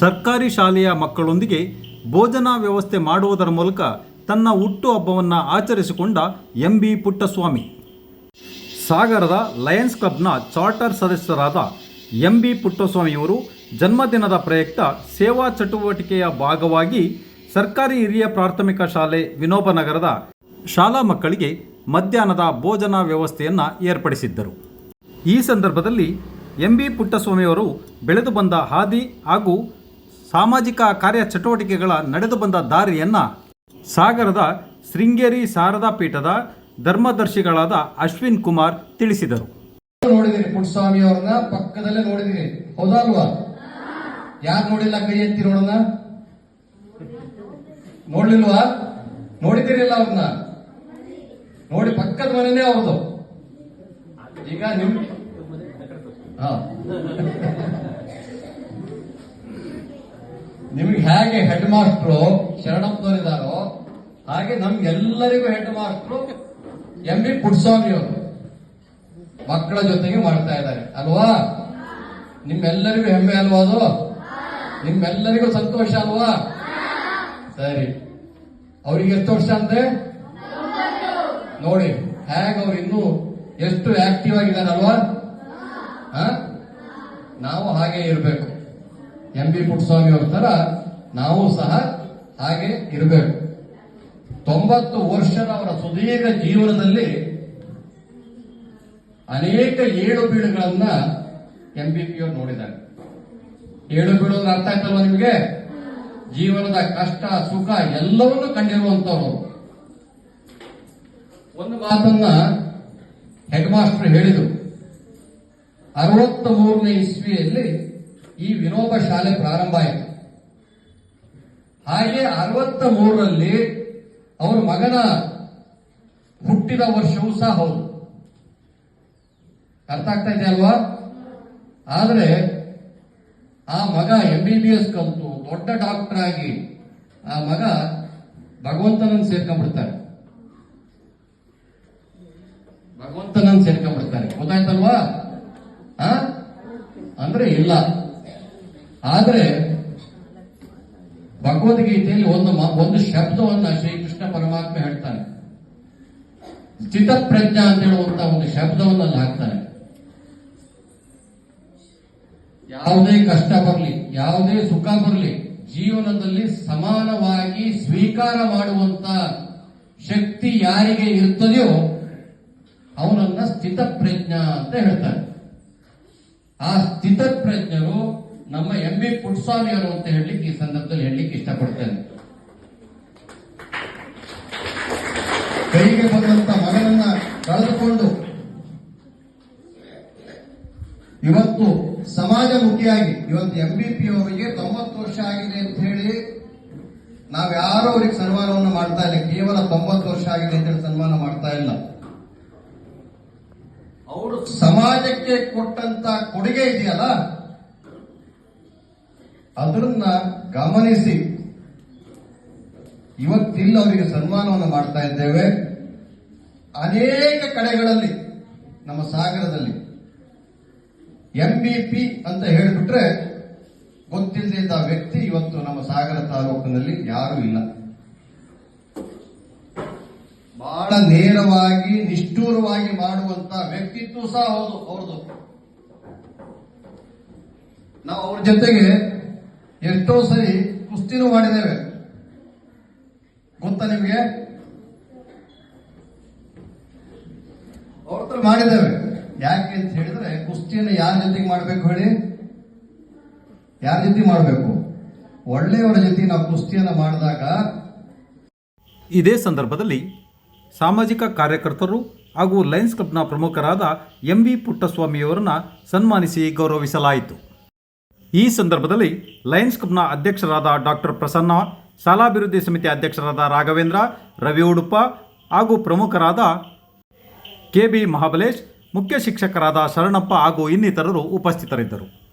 ಸರ್ಕಾರಿ ಶಾಲೆಯ ಮಕ್ಕಳೊಂದಿಗೆ ಭೋಜನ ವ್ಯವಸ್ಥೆ ಮಾಡುವುದರ ಮೂಲಕ ತನ್ನ ಹುಟ್ಟುಹಬ್ಬವನ್ನು ಆಚರಿಸಿಕೊಂಡ ಎಂ ಬಿ ಪುಟ್ಟಸ್ವಾಮಿ. ಸಾಗರದ ಲಯನ್ಸ್ ಕ್ಲಬ್ನ ಚಾರ್ಟರ್ ಸದಸ್ಯರಾದ ಎಂ ಬಿ ಪುಟ್ಟಸ್ವಾಮಿಯವರು ಜನ್ಮದಿನದ ಪ್ರಯುಕ್ತ ಸೇವಾ ಚಟುವಟಿಕೆಯ ಭಾಗವಾಗಿ ಸರ್ಕಾರಿ ಹಿರಿಯ ಪ್ರಾಥಮಿಕ ಶಾಲೆ ವಿನೋಬನಗರದ ಶಾಲಾ ಮಕ್ಕಳಿಗೆ ಮಧ್ಯಾಹ್ನದ ಭೋಜನ ವ್ಯವಸ್ಥೆಯನ್ನು ಏರ್ಪಡಿಸಿದ್ದರು. ಈ ಸಂದರ್ಭದಲ್ಲಿ ಎಂ ಬಿ ಪುಟ್ಟಸ್ವಾಮಿಯವರು ಬೆಳೆದು ಬಂದ ಹಾದಿ ಹಾಗೂ ಸಾಮಾಜಿಕ ಕಾರ್ಯ ಚಟುವಟಿಕೆಗಳ ನಡೆದು ಬಂದ ದಾರಿಯನ್ನು ಸಾಗರದ ಶೃಂಗೇರಿ ಶಾರದಾ ಪೀಠದ ಧರ್ಮದರ್ಶಿಗಳಾದ ಅಶ್ವಿನ್ ಕುಮಾರ್ ತಿಳಿಸಿದರು. ನೋಡಿದ್ದೀನಿ ಪುಟ್ಟಸ್ವಾಮಿ ಅವ್ರನ್ನ, ಪಕ್ಕದಲ್ಲೇ ನೋಡಿದ್ದೀನಿ ಹೌದಾ ಅಲ್ವಾ? ಯಾರು ನೋಡಿಲ್ಲ ಕೈ ಎತ್ತಿ ನೋಡೋಣ ನೋಡ್ಲಿಲ್ವಾ? ನೋಡಿದಿರಿಲ್ಲ ಅವ್ರನ್ನ. ನೋಡಿ ಪಕ್ಕದ ಮನೆನೇ ಅವ್ರದ್ದು. ಈಗ ನಿಮ್ ಹಾ. ನಿಮ್ಗೆ ಹೇಗೆ ಹೆಡ್ ಮಾಸ್ಟ್ರು ಶರಣಪ್ಪನವರಿದ್ದಾರೋ ಹಾಗೆ ನಮ್ಗೆಲ್ಲರಿಗೂ head master M. B Puttaswamy ಅವರು ಮಕ್ಕಳ ಜೊತೆಗೆ ಮಾಡ್ತಾ ಇದ್ದಾರೆ. ಅಲ್ವಾ? ನಿಮ್ಮೆಲ್ಲರಿಗೂ ಹೆಮ್ಮೆ ಅಲ್ವಾ ಅದು? ನಿಮ್ಮೆಲ್ಲರಿಗೂ ಸಂತೋಷ ಅಲ್ವಾ? ಸರಿ. ಅವ್ರಿಗೆ ಎಷ್ಟು ವರ್ಷ ಅಂದ್ರೆ ನೋಡಿ, ಹೇಗೆ ಅವ್ರು ಇನ್ನೂ ಎಷ್ಟು ಆಕ್ಟಿವ್ ಆಗಿದ್ದಾರೆ ಅಲ್ವಾ? ಹ? ನಾವು ಹಾಗೆ ಇರಬೇಕು. ಎಂ ಬಿ ಪುಟ್ಟಸ್ವಾಮಿ ಅವ್ರ ತರ ನಾವು ಸಹ ಹಾಗೆ ಇರಬೇಕು. ತೊಂಬತ್ತು ವರ್ಷದ ಅವರ ಸುದೀರ್ಘ ಜೀವನದಲ್ಲಿ ಅನೇಕ ಏಳು ಬೀಳುಗಳನ್ನ ಎಂ ಬಿ ಪಿ ಅವರು ನೋಡಿದ್ದಾರೆ. ಏಳು ಅಂದ್ರೆ ಅರ್ಥ ಆಯ್ತಲ್ವಾ ನಿಮಗೆ? ಜೀವನದ ಕಷ್ಟ, ಸುಖ ಎಲ್ಲವನ್ನೂ ಕಂಡಿರುವಂತವ್ರು ಒಂದು ಮಾತನ್ನ ಹೆಡ್ ಮಾಸ್ಟರ್ ಹೇಳಿದರು. ಅರವತ್ತ ಮೂರನೇ ಇಸ್ವಿಯಲ್ಲಿ ಈ ವಿನೋಬ ಶಾಲೆ ಪ್ರಾರಂಭ ಆಯಿತು. ಹಾಗೆ ಅರವತ್ತ ಮೂರರಲ್ಲಿ ಅವರ ಮಗನ ಹುಟ್ಟಿದ ವರ್ಷವೂ ಸಹ ಹೌದು. ಅರ್ಥ ಆಗ್ತಾ ಇದೆ ಅಲ್ವಾ? ಆದರೆ ಆ ಮಗ ಎಂ ಬಿ ಬಿ ಎಸ್ ದೊಡ್ಡ ಡಾಕ್ಟರ್ ಆಗಿ ಆ ಮಗ ಭಗವಂತನನ್ನು ಸೇರ್ಕೊಂಡ್ಬಿಡ್ತಾರೆ. ಭಗವಂತನನ್ನು ಸೇರ್ಕೊಂಡ್ಬಿಡ್ತಾರೆ. ಗೊತ್ತಾಯ್ತಲ್ವಾ? ಅಂದ್ರೆ ಇಲ್ಲ. ಆದ್ರೆ ಭಗವದ್ಗೀತೆಯಲ್ಲಿ ಒಂದು ಒಂದು ಶಬ್ದವನ್ನ ಶ್ರೀಕೃಷ್ಣ ಪರಮಾತ್ಮ ಹೇಳ್ತಾನೆ ಸ್ಥಿತಪ್ರಜ್ಞಾ ಅಂತ ಹೇಳುವಂತ ಒಂದು ಶಬ್ದವನ್ನು ಅಲ್ಲಿ ಹಾಕ್ತಾನೆ ಯಾವುದೇ ಕಷ್ಟ ಬರಲಿ, ಯಾವುದೇ ಸುಖ ಬರಲಿ, ಜೀವನದಲ್ಲಿ ಸಮಾನವಾಗಿ ಸ್ವೀಕಾರ ಮಾಡುವಂತ ಶಕ್ತಿ ಯಾರಿಗೆ ಇರ್ತದೆಯೋ ಅವನನ್ನ ಸ್ಥಿತಪ್ರಜ್ಞ ಅಂತ ಹೇಳ್ತಾರೆ. ಆ ಸ್ಥಿತಪ್ರಜ್ಞರು ನಮ್ಮ ಎಂ ಬಿ ಪುಟ್ಸ್ವಾಮಿ ಅವರು ಅಂತ ಹೇಳಲಿಕ್ಕೆ ಈ ಸಂದರ್ಭದಲ್ಲಿ ಹೇಳಲಿಕ್ಕೆ ಇಷ್ಟಪಡ್ತೇನೆ. ಕೈಗೆ ಬಂದಂತ ಮಗನನ್ನ ಕಳೆದುಕೊಂಡು ಇವತ್ತು ಸಮಾಜಮುಖಿಯಾಗಿ ಇವತ್ತು ಎಂ ಬಿ ಪಿ ಅವರಿಗೆ ತೊಂಬತ್ತು ವರ್ಷ ಆಗಿದೆ ಅಂತ ಹೇಳಿ ನಾವ್ಯಾರೋ ಅವರಿಗೆ ಸನ್ಮಾನವನ್ನು ಮಾಡ್ತಾ ಇಲ್ಲ ಕೇವಲ ತೊಂಬತ್ತು ವರ್ಷ ಆಗಿದೆ ಅಂತ ಹೇಳಿ ಸನ್ಮಾನ ಮಾಡ್ತಾ ಇಲ್ಲ. ಅವರು ಸಮಾಜಕ್ಕೆ ಕೊಟ್ಟಂತ ಕೊಡುಗೆ ಇದೆಯಲ್ಲ ಅದನ್ನ ಗಮನಿಸಿ. ಇವತ್ತಿಲ್ಲ ಅವರಿಗೆ ಸನ್ಮಾನವನ್ನು ಮಾಡ್ತಾ ಇದ್ದೇವೆ. ಅನೇಕ ಕಡೆಗಳಲ್ಲಿ, ನಮ್ಮ ಸಾಗರದಲ್ಲಿ ಎಂ ಬಿ ಪಿ ಅಂತ ಹೇಳಿಬಿಟ್ರೆ ಗೊತ್ತಿಲ್ಲದಿದ್ದ ವ್ಯಕ್ತಿ ಇವತ್ತು ನಮ್ಮ ಸಾಗರ ತಾಲೂಕಿನಲ್ಲಿ ಯಾರೂ ಇಲ್ಲ. ಬಹಳ ನೇರವಾಗಿ, ನಿಷ್ಠೂರವಾಗಿ ಮಾಡುವಂತ ವ್ಯಕ್ತಿತ್ವ ಸಹ ಹೌದು, ಅವ್ರದ್ದು. ನಾವು ಅವ್ರ ಜೊತೆಗೆ ಎಷ್ಟೋ ಸರಿ ಕುಸ್ತಿನೂ ಮಾಡಿದ್ದೇವೆ. ಗೊತ್ತಾ ನಿಮಗೆ? ಅವ್ರ ಮಾಡಿದ್ದೇವೆ. ಯಾಕೆ ಅಂತ ಹೇಳಿದ್ರೆ, ಕುಸ್ತಿಯನ್ನು ಯಾರ ಜೊತೆಗೆ ಮಾಡಬೇಕು ಹೇಳಿ? ಯಾರ ಜೊತೆ ಮಾಡಬೇಕು? ಒಳ್ಳೆಯವರ ಜೊತೆ ನಾವು ಕುಸ್ತಿಯನ್ನು ಮಾಡಿದಾಗ ಇದೇ ಸಂದರ್ಭದಲ್ಲಿ ಸಾಮಾಜಿಕ ಕಾರ್ಯಕರ್ತರು ಹಾಗೂ ಲಯನ್ಸ್ ಕ್ಲಬ್ನ ಪ್ರಮುಖರಾದ ಎಂ ವಿ ಪುಟ್ಟಸ್ವಾಮಿಯವರನ್ನ ಸನ್ಮಾನಿಸಿ ಗೌರವಿಸಲಾಯಿತು. ಈ ಸಂದರ್ಭದಲ್ಲಿ ಲಯನ್ಸ್ ಕ್ಲಬ್ನ ಅಧ್ಯಕ್ಷರಾದ ಡಾಕ್ಟರ್ ಪ್ರಸನ್ನ, ಶಾಲಾಭಿವೃದ್ಧಿ ಸಮಿತಿ ಅಧ್ಯಕ್ಷರಾದ ರಾಘವೇಂದ್ರ, ರವಿ ಉಡುಪ ಹಾಗೂ ಪ್ರಮುಖರಾದ ಕೆ ಬಿ ಮಹಾಬಲೇಶ್, ಮುಖ್ಯ ಶಿಕ್ಷಕರಾದ ಶರಣಪ್ಪ ಹಾಗೂ ಇನ್ನಿತರರು ಉಪಸ್ಥಿತರಿದ್ದರು.